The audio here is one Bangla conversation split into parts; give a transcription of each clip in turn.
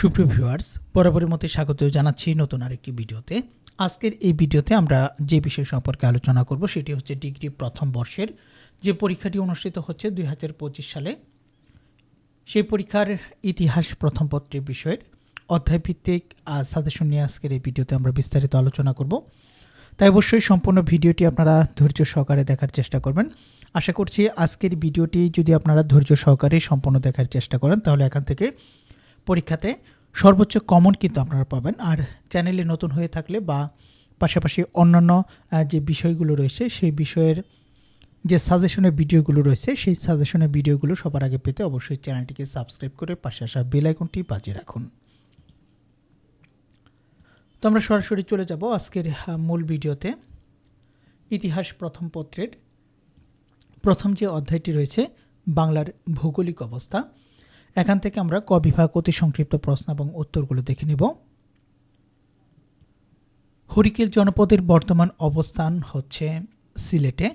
সুপ্রিয় ভিউয়ার্স, বরাবরের মতো স্বাগত জানাচ্ছি নতুন আরেকটি ভিডিওতে। আজকের এই ভিডিওতে আমরা যে বিষয় সম্পর্কে আলোচনা করব সেটি হচ্ছে ডিগ্রি প্রথম বর্ষের যে পরীক্ষাটি অনুষ্ঠিত হচ্ছে দুই হাজার পঁচিশ সালে। সেই পরীক্ষার ইতিহাস প্রথম পত্রের বিষয়ের অধ্যায়ভিত্তিক সাজেশন নিয়ে আজকের এই ভিডিওতে আমরা বিস্তারিত আলোচনা করব। তাই অবশ্যই সম্পূর্ণ ভিডিওটি আপনারা ধৈর্য সহকারে দেখার চেষ্টা করবেন। আশা করছি আজকের ভিডিওটি যদি আপনারা ধৈর্য সহকারে সম্পূর্ণ দেখার চেষ্টা করেন, তাহলে এখান থেকে পরীক্ষাতে সর্বোচ্চ কমন কিন্তু আপনারা পাবেন। আর চ্যানেলে নতুন হয়ে থাকলে বা পাশাপাশি অন্যান্য যে বিষয়গুলো রয়েছে, সেই বিষয়ের যে সাজেশনের ভিডিওগুলো রয়েছে, সেই সাজেশনের ভিডিওগুলো সবার আগে পেতে অবশ্যই চ্যানেলটিকে সাবস্ক্রাইব করে পাশে আসা বেল আইকনটি বাজিয়ে রাখুন। তো আমরা সরাসরি চলে যাব আজকের মূল ভিডিওতে। ইতিহাস প্রথম পত্রের প্রথম যে অধ্যায়টি রয়েছে, বাংলার ভৌগোলিক অবস্থা। এখান থেকে আমরা ক বিভাগ অতি সংক্ষিপ্ত প্রশ্ন এবং উত্তরগুলো দেখে নেব। হরিকেল জনপদের বর্তমান অবস্থান হচ্ছে সিলেটে।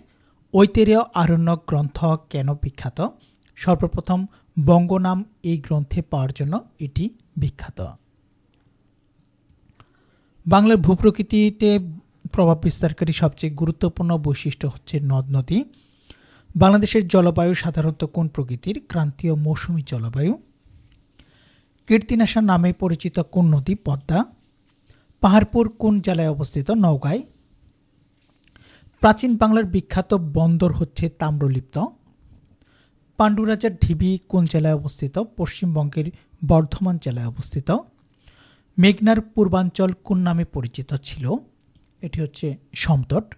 ঐতেরীয় আরণ্যক গ্রন্থ কেন বিখ্যাত? সর্বপ্রথম বঙ্গনাম এই গ্রন্থে পাওয়ার জন্য এটি বিখ্যাত। বাংলার ভূপ্রকৃতিতে প্রভাব বিস্তারকারী সবচেয়ে গুরুত্বপূর্ণ বৈশিষ্ট্য হচ্ছে নদ নদী বাংলাদেশের জলবায়ু সাধারণত কোন প্রকৃতির? ক্রান্তীয় মৌসুমী জলবায়ু। কীর্তিনাশা নামে পরিচিত কোন নদী পদ্মা? পাহাড়পুর কোন জেলায় অবস্থিত? নওগাঁয়। প্রাচীন বাংলার বিখ্যাত বন্দর হচ্ছে তাম্রলিপ্ত। পাণ্ডুরাজার ঢিবি কোন জেলায় অবস্থিত? পশ্চিমবঙ্গের বর্ধমান জেলায় অবস্থিত। মেঘনার পূর্বাঞ্চল কোন নামে পরিচিত ছিল? এটি হচ্ছে সমতট।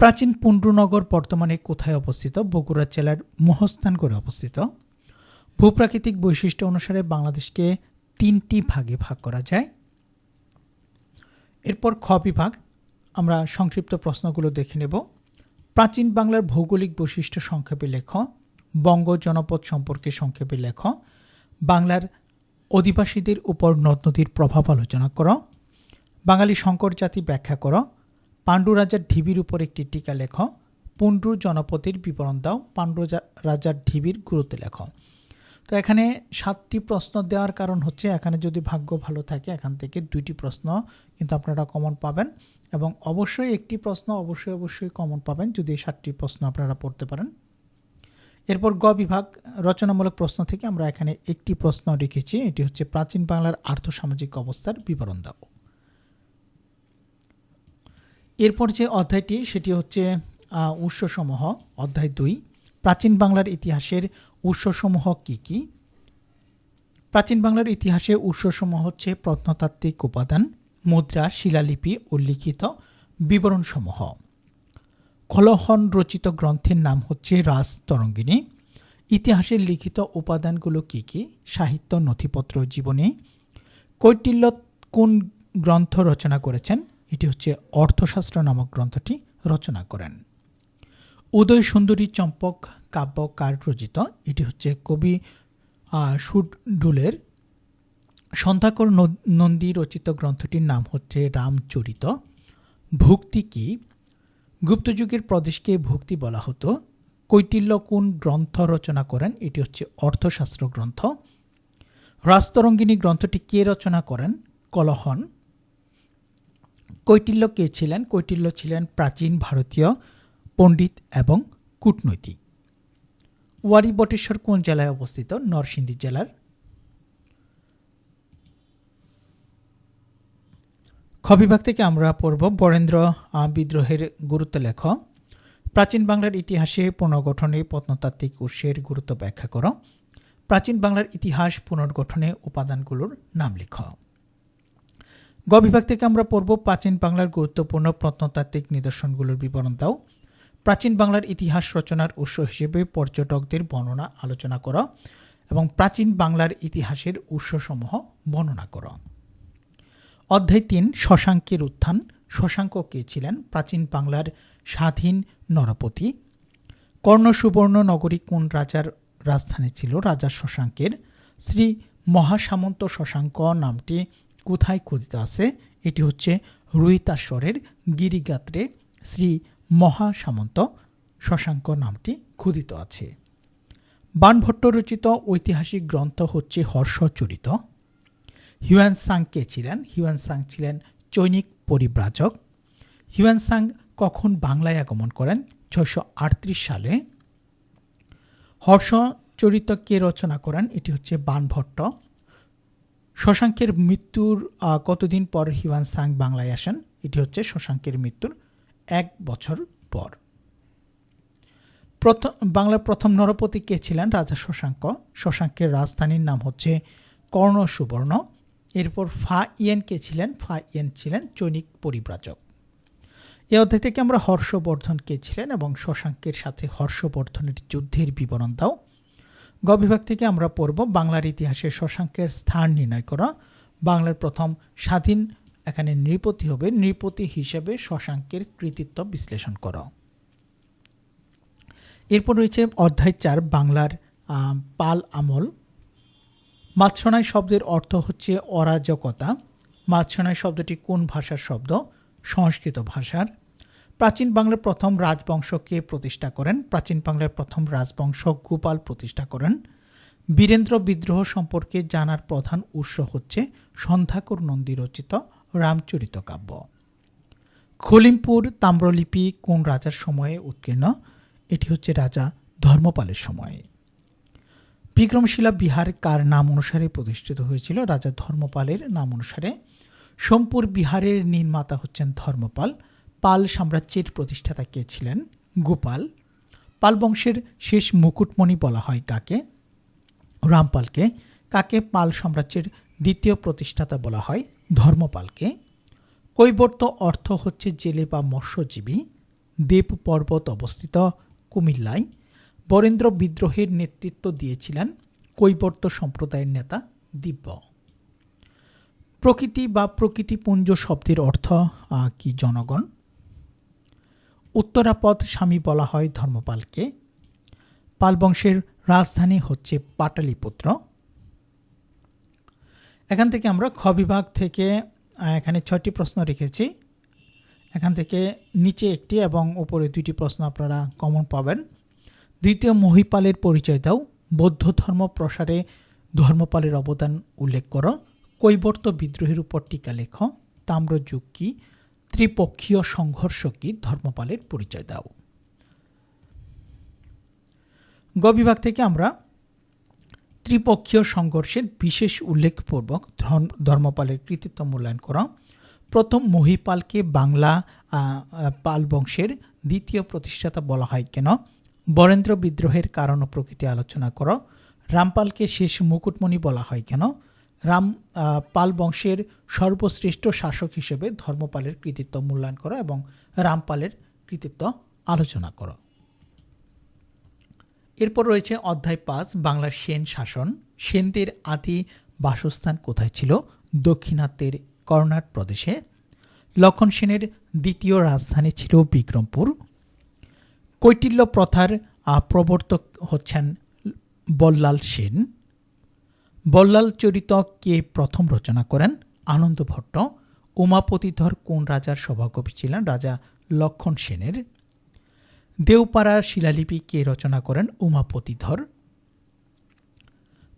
প্রাচীন পুণ্ড্রনগর বর্তমানে কোথায় অবস্থিত? বগুড়া জেলার মহস্থানগড়ে অবস্থিত। ভূপ্রাকৃতিক বৈশিষ্ট্য অনুসারে বাংলাদেশকে তিনটি ভাগে ভাগ করা যায়। এরপর খ বিভাগ, আমরা সংক্ষিপ্ত প্রশ্নগুলো দেখে নেব। প্রাচীন বাংলার ভৌগোলিক বৈশিষ্ট্য সংক্ষেপে লেখ, বঙ্গ জনপদ সম্পর্কে সংক্ষেপে লেখ, বাংলার অধিবাসীদের উপর নদ নদীর প্রভাব আলোচনা করো, বাঙালি শঙ্কর জাতি ব্যাখ্যা করো পাণ্ডু রাজার ঢিবির উপর একটি টিকা লেখ। পুণ্ড্রু জনপতির বিবরণ দাও পাণ্ডু রাজার ঢিবির গুরুত্ব লেখ। তো এখানে সাতটি প্রশ্ন দেওয়ার কারণ হচ্ছে, এখানে যদি ভাগ্য ভালো থাকে, এখান থেকে দুইটি প্রশ্ন কিন্তু আপনারা কমন পাবেন এবং অবশ্যই একটি প্রশ্ন অবশ্যই অবশ্যই কমন পাবেন যদি এই সাতটি প্রশ্ন আপনারা পড়তে পারেন। এরপর গ বিভাগ, রচনামূলক প্রশ্ন থেকে আমরা এখানে একটি প্রশ্ন রেখেছি এটি হচ্ছে প্রাচীন বাংলার আর্থসামাজিক অবস্থার বিবরণ দাও। এরপর যে অধ্যায়টি, সেটি হচ্ছে উৎসসমূহ, অধ্যায় দুই। প্রাচীন বাংলার ইতিহাসের উৎসসমূহ কি কি? প্রাচীন বাংলার ইতিহাসে উৎসসমূহ হচ্ছে প্রত্নতাত্ত্বিক উপাদান, মুদ্রা, শিলালিপি, উল্লিখিত বিবরণসমূহ। খলহন রচিত গ্রন্থের নাম হচ্ছে রাজ তরঙ্গিনী ইতিহাসের লিখিত উপাদানগুলো কি কি? সাহিত্য, নথিপত্র, জীবনী। কৈটিল্য কোন গ্রন্থ রচনা করেছেন? এটি হচ্ছে অর্থশাস্ত্র নামক গ্রন্থটি রচনা করেন। উদয় সুন্দরী চম্পক কাব্য কার রচিত এটি হচ্ছে কবি সুডুলের সন্ধ্যাকর নন্দী রচিত গ্রন্থটির নাম হচ্ছে রামচরিত। ভক্তি কি? গুপ্তযুগের প্রদেশকে ভক্তি বলা হতো। কৈটিল্য কোন গ্রন্থ রচনা করেন, এটি হচ্ছে অর্থশাস্ত্র গ্রন্থ। রাস্তরঙ্গিনী গ্রন্থটি কে রচনা করেন? কলহন। কৈটিল্য কে ছিলেন? কৈটিল্য ছিলেন প্রাচীন ভারতীয় পণ্ডিত এবং কূটনৈতিক। ওয়ারি বটেশ্বর কোন জেলায় অবস্থিত? নরসিংদী জেলার। খ বিভাগ থেকে আমরা পড়ব বরেন্দ্র বিদ্রোহের গুরুত্ব লেখ। প্রাচীন বাংলার ইতিহাসে পুনর্গঠনে প্রত্নতাত্ত্বিক উৎসের গুরুত্ব ব্যাখ্যা করো। প্রাচীন বাংলার ইতিহাস পুনর্গঠনে উপাদানগুলোর নাম লেখ। গ বিভাগ থেকে আমরা পড়ব প্রাচীন বাংলার গুরুত্বপূর্ণ প্রত্নতাত্ত্বিক নিদর্শনগুলোর বিবরণ দাও। প্রাচীন বাংলার ইতিহাস রচনার উৎস হিসেবে পর্যটকদের বর্ণনা আলোচনা করা এবং প্রাচীন বাংলার ইতিহাসের উৎসসমূহ বর্ণনা করা। অধ্যায় তিন, শশাঙ্কের উত্থান। শশাঙ্ক কে ছিলেন? প্রাচীন বাংলার স্বাধীন নরপতি। কর্ণ সুবর্ণ নগরী কোন রাজার রাজধানী ছিল? রাজা শশাঙ্কের। শ্রী মহাসামন্ত শশাঙ্ক নামটি কোথায় খোদিত আছে? এটি হচ্ছে রুহিতাশ্বরের গিরিগাত্রে শ্রী মহাসামন্ত শশাঙ্ক নামটি খোদিত আছে। বানভট্ট রচিত ঐতিহাসিক গ্রন্থ হচ্ছে হর্ষচরিত। হিউয়ান সাং কে ছিলেন? হিউয়ান সাং ছিলেন চৈনিক পরিব্রাজক। হিউয়ান সাং কখন বাংলায় আগমন করেন? ছয়শো সালে। হর্ষচরিত কে রচনা করেন? এটি হচ্ছে বানভট্ট। শশাঙ্কের মৃত্যুর কতদিন পর হিউয়ান সাং বাংলায় আসেন? এটি হচ্ছে শশাঙ্কের মৃত্যুর এক বছর পর। প্রথম বাংলার প্রথম নরপতি কে ছিলেন? রাজা শশাঙ্ক। শশাঙ্কের রাজধানীর নাম হচ্ছে কর্ণ সুবর্ণ এরপর ফা ইয়েন কে ছিলেন? ফা ইয়েন ছিলেন চৈনিক পরিব্রাজক। এ অধ্যায় থেকে আমরা হর্ষবর্ধন কে ছিলেন এবং শশাঙ্কের সাথে হর্ষবর্ধনের যুদ্ধের বিবরণ দাও। গ বিভাগ থেকে আমরা পড়ব বাংলার ইতিহাসে শশাঙ্কের স্থান নির্ণয় করা। বাংলার প্রথম স্বাধীন, এখানে নৃপতি হবে, নৃপতি হিসেবে শশাঙ্কের কৃতিত্ব বিশ্লেষণ করা। এরপর রয়েছে অধ্যায় চার, বাংলার পাল আমল। মাৎসনাই শব্দের অর্থ হচ্ছে অরাজকতা। মাৎসনাই শব্দটি কোন ভাষার শব্দ? সংস্কৃত ভাষার। প্রাচীন বাংলার প্রথম রাজবংশকে প্রতিষ্ঠা করেন। প্রাচীন বাংলার প্রথম রাজবংশ গোপাল প্রতিষ্ঠা করেন। বীরেন্দ্র বিদ্রোহ সম্পর্কে জানার প্রধান উৎস হচ্ছে সন্ধ্যাকর নন্দী রচিত রামচরিত কাব্য। খলিমপুর তাম্রলিপি কোন রাজার সময়ে উৎকীর্ণ? এটি হচ্ছে রাজা ধর্মপালের সময়ে। বিক্রমশিলা বিহার কার নাম অনুসারে প্রতিষ্ঠিত হয়েছিল? রাজা ধর্মপালের নাম অনুসারে। সোমপুর বিহারের নির্মাতা হচ্ছেন ধর্মপাল। পাল সাম্রাজ্যের প্রতিষ্ঠাতা কে ছিলেন? গোপাল। পাল বংশের শেষ মুকুটমণি বলা হয় কাকে? রামপালকে। কাকে পাল সাম্রাজ্যের দ্বিতীয় প্রতিষ্ঠাতা বলা হয়? ধর্মপালকে। কৈবর্ত অর্থ হচ্ছে জেলে বা মৎস্যজীবী। দেব পর্বত অবস্থিত কুমিল্লায়। বরেন্দ্র বিদ্রোহের নেতৃত্ব দিয়েছিলেন কৈবর্ত সম্প্রদায়ের নেতা দিব্য। প্রকৃতি বা প্রকৃতিপুঞ্জ শব্দের অর্থ কি জনগণ? উত্তরাপদ স্বামী বলা হয় ধর্মপালকে। পাল বংশের রাজধানী হচ্ছে পাটালিপুত্র। এখান থেকে আমরা খ বিভাগ থেকে এখানে ছয়টি প্রশ্ন রেখেছি। এখান থেকে নিচে একটি এবং উপরে দুইটি প্রশ্ন আপনারা কমন পাবেন। দ্বিতীয়, মহিপালের পরিচয় দাও। বৌদ্ধ ধর্ম প্রসারে ধর্মপালের অবদান উল্লেখ করো। কৈবর্ত বিদ্রোহের উপর টিকা লেখ। তাম্রযুগ কি? ত্রিপক্ষীয় সংঘর্ষ কি ধর্মপালের পরিচয় দাও। গ বিভাগ থেকে আমরা ত্রিপক্ষীয় সংঘর্ষের বিশেষ উল্লেখপূর্বক ধর্ম- ধর্মপালের কৃতিত্ব মূল্যায়ন করা। প্রথম মহিপালকে বাংলা পাল বংশের দ্বিতীয় প্রতিষ্ঠাতা বলা হয় কেন? বরেন্দ্র বিদ্রোহের কারণ ও প্রকৃতি আলোচনা করো। রামপালকে শেষ মুকুটমণি বলা হয় কেন? রাম পাল বংশের সর্বশ্রেষ্ঠ শাসক হিসেবে ধর্মপালের কৃতিত্ব মূল্যায়ন করো এবং রামপালের কৃতিত্ব আলোচনা করো। এরপর রয়েছে অধ্যায় পাঁচ, বাংলার সেন শাসন। সেনদের আদি বাসস্থান কোথায় ছিল? দক্ষিণাত্যের কর্ণাট প্রদেশে। লক্ষণ সেনের দ্বিতীয় রাজধানী ছিল বিক্রমপুর। কৈটিল্য প্রথার প্রবর্তক হচ্ছেন বল্লাল সেন। বল্লাল চরিত কে প্রথম রচনা করেন? আনন্দ ভট্ট। উমাপতিধর কোন রাজার সভাকবি ছিলেন? রাজা লক্ষণ সেনের। দেওপাড়া শিলালিপি কে রচনা করেন? উমাপতিধর।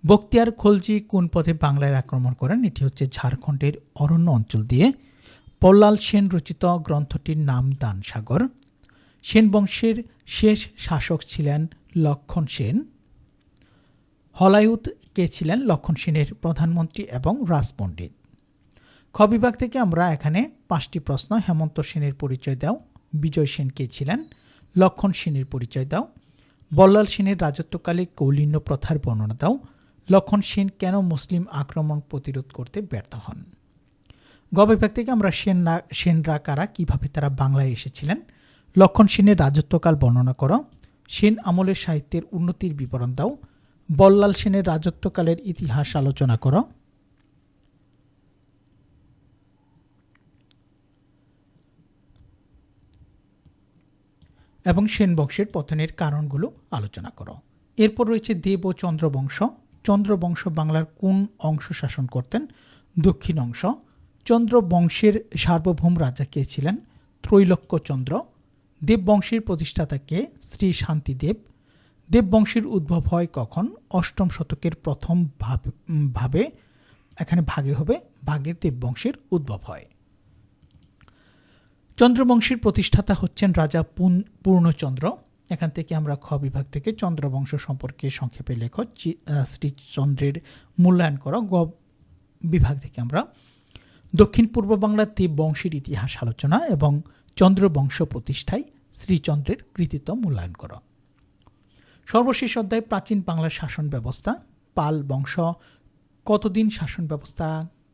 বক্তিয়ার খলজি কোন পথে বাংলায় আক্রমণ করেন? এটি হচ্ছে ঝাড়খণ্ডের অরণ্য অঞ্চল দিয়ে। পল্লাল সেন রচিত গ্রন্থটির নাম দানসাগর। সেন বংশের শেষ শাসক ছিলেন লক্ষণ সেন। হলায়ুত কে ছিলেন লক্ষণ সেনের প্রধানমন্ত্রী এবং রাজপণ্ডিত। খ বিভাগ থেকে আমরা এখানে পাঁচটি প্রশ্ন, হেমন্ত সেনের পরিচয় দাও, বিজয় সেন কে ছিলেন, লক্ষণ সেনের পরিচয় দাও, বল্লাল সেনের রাজত্বকালে কৌলিন্য প্রথার বর্ণনা দাও, লক্ষণ সেন কেন মুসলিম আক্রমণ প্রতিরোধ করতে ব্যর্থ হন? গ বিভাগ থেকে আমরা সেনরা সেনরা কারা, কীভাবে তারা বাংলায় এসেছিলেন, লক্ষণ সেনের রাজত্বকাল বর্ণনা করো, সেন আমলের সাহিত্যের উন্নতির বিবরণ দাও বল্লাল সেনের রাজত্বকালের ইতিহাস আলোচনা করো। এবং সেন বংশের পতনের কারণগুলো আলোচনা করো। এরপর রয়েছে দেব ও চন্দ্রবংশ চন্দ্রবংশ বাংলার কোন অংশ শাসন করতেন? দক্ষিণ অংশ। চন্দ্রবংশের সার্বভৌম রাজা কে ছিলেন? ত্রৈলোক্যচন্দ্র। দেববংশের প্রতিষ্ঠাতা কে? শ্রী শান্তিদেব। দেববংশের উদ্ভব হয় কখন? অষ্টম শতকের প্রথম ভাব- এখানে ভাগে হবে, ভাগে দেববংশের উদ্ভব হয়। চন্দ্রবংশের প্রতিষ্ঠাতা হচ্ছেন রাজা পূর্ণ- পূর্ণচন্দ্র। এখান থেকে আমরা খ বিভাগ থেকে চন্দ্রবংশ সম্পর্কে সংক্ষেপে লেখ শ্রীচন্দ্রের মূল্যায়ন করা। গ বিভাগ থেকে আমরা দক্ষিণ পূর্ব বাংলার দেববংশের ইতিহাস আলোচনা এবং চন্দ্রবংশ প্রতিষ্ঠায় শ্রীচন্দ্রের কৃতিত্ব মূল্যায়ন করো। সর্বশেষ অধ্যায় প্রাচীন বাংলার শাসন ব্যবস্থা, পাল বংশ, কতদিন শাসন ব্যবস্থা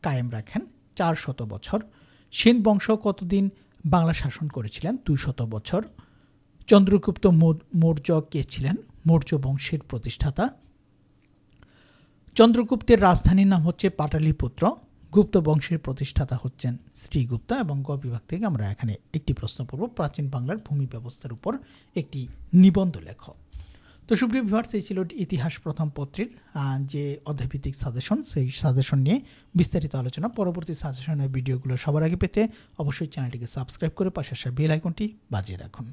কায়েম রাখেন? চার শত বছর। সেন বংশ কতদিন বাংলা শাসন করেছিলেন? দুই শত বছর। চন্দ্রগুপ্ত মৌর্য কে ছিলেন? মৌর্য বংশের প্রতিষ্ঠাতা। চন্দ্রগুপ্তের রাজধানীর নাম হচ্ছে পাটালিপুত্র। গুপ্ত বংশের প্রতিষ্ঠাতা হচ্ছেন শ্রীগুপ্ত এবং গ বিভাগ থেকে আমরা এখানে একটি প্রশ্ন পড়ব। প্রাচীন বাংলার ভূমি ব্যবস্থার উপর একটি নিবন্ধ লেখ তো সুপ্রিয় ভিভার্স এই ছিল ইতিহাস প্রথম পত্রের যে অধ্যায়ভিত্তিক সাজেশন সেই সাজেশন নিয়ে বিস্তারিত আলোচনা। পরবর্তী সাজেশনের ভিডিওগুলো সবার আগে পেতে অবশ্যই চ্যানেলটিকে সাবস্ক্রাইব করে পাশে আসা বেল আইকনটি বাজিয়ে রাখুন।